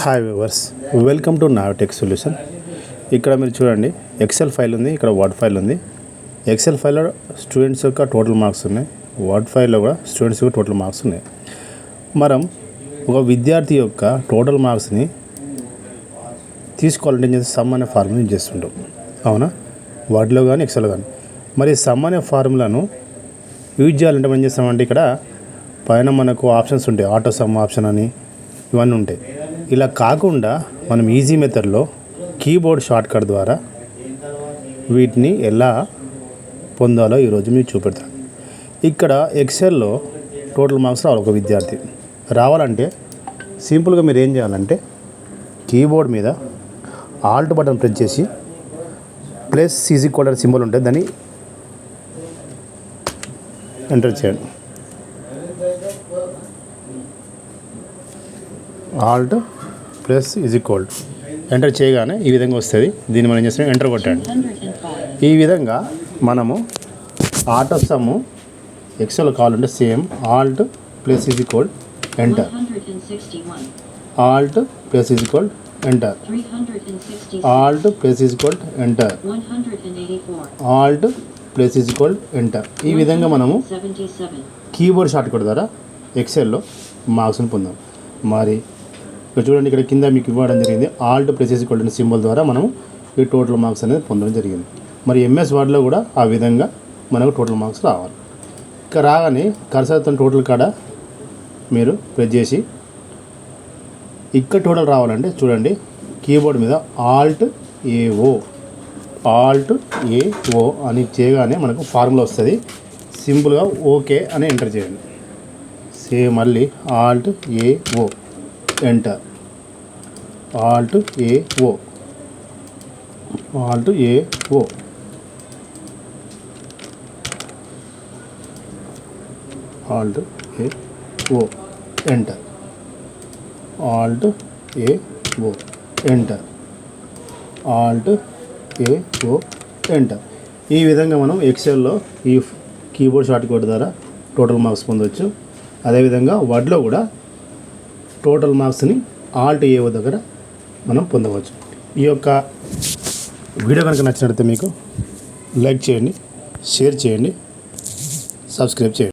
Hi viewers welcome to Navatech solution ఇక్కడ మీరు చూడండి ఎక్సెల్ ఫైల్ ఉంది ఇక్కడ వర్డ్ ఫైల్ ఉంది. ఎక్సెల్ ఫైల్లో స్టూడెంట్స్ యొక్క టోటల్ మార్క్స్ ఉన్నాయి. వర్డ్ ఫైల్లో కూడా స్టూడెంట్స్ యొక్క టోటల్ మార్క్స్ ఉన్నాయి. మనం ఒక విద్యార్థి యొక్క టోటల్ మార్క్స్ని తీసుకోవాలంటే ఏం సమ్ అనే ఫార్ములా యూజ్ చేస్తుంటాం. అవునా? వర్డ్లో కానీ ఎక్సెల్ కానీ మరి సమ్ అనే ఫార్ములాను యూజ్ చేయాలంటే మనం చేస్తామంటే ఇక్కడ పైన మనకు ఆప్షన్స్ ఉంటాయి. ఆటో సమ్ ఆప్షన్ అని ఇవన్నీ ఉంటాయి. ఇలా కాకుండా మనం ఈజీ మెథడ్లో కీబోర్డ్ షార్ట్కట్ ద్వారా వీటిని ఎలా పొందాలో ఈరోజు మీకు చూపెడతాను. ఇక్కడ ఎక్సెల్లో టోటల్ మార్క్స్ రావాలి ఒక విద్యార్థి. రావాలంటే సింపుల్గా మీరు ఏం చేయాలంటే కీబోర్డ్ మీద ఆల్ట్ బటన్ ప్రెస్ చేసి ప్లస్ సీజీ కోడర్ సింబల్ ఉంటుంది దాన్ని ఎంటర్ చేయండి. Alt plus is equal enter చేయగానే ఈ విధంగా వస్తుంది దీన్ని మనం ఏం చేస్తాం ఎంటర్ కొట్టండి 105. ఈ విధంగా మనము ఆటో సమ్ము ఎక్సెల్ కావాలంటే same Alt plus is equal enter 161. Alt plus is equal enter 366. Alt plus is equal enter 184. Alt plus is equal enter ఈ విధంగా మనము 77. కీబోర్డ్ షార్ట్ కట్ ద్వారా ఎక్సెల్లో మార్క్స్ని పొందాం మరి ఇక్కడ చూడండి ఇక్కడ కింద మీకు ఇవ్వడం జరిగింది. ఆల్ట్ ప్రెసెస్ ఈక్వల్ సింబల్ ద్వారా మనం ఈ టోటల్ మార్క్స్ అనేది పొందడం జరిగింది. మరి ఎంఎస్ వర్డ్లో కూడా ఆ విధంగా మనకు టోటల్ మార్క్స్ రావాలి. ఇక రాగానే కరసత్వం టోటల్ కాడ మీరు ప్రెస్ చేసి ఇక్కడ టోటల్ రావాలంటే చూడండి కీబోర్డ్ మీద ఆల్ట్ ఏఓ ఆల్ట్ ఏఓ అని చేయగానే మనకు ఫార్ములా వస్తుంది. సింపుల్గా ఓకే అని ఎంటర్ చేయండి. సేమ్ మళ్ళీ Alt A O enter Alt A O Alt A O Alt A O enter Alt A O enter Alt A O enter ఈ విధంగా మనం ఎక్సెల్లో ఈ కీబోర్డ్ షార్ట్ కోడ్ ద్వారా టోటల్ మార్క్స్ పొందవచ్చు అదేవిధంగా వర్డ్లో కూడా టోటల్ మార్క్స్ని ఆల్ట్ ఏఓ దగ్గర మనం పొందవచ్చు. ఈ యొక్క వీడియో కనుక నచ్చినట్లయితే మీకు లైక్ చేయండి షేర్ చేయండి సబ్స్క్రైబ్ చేయండి.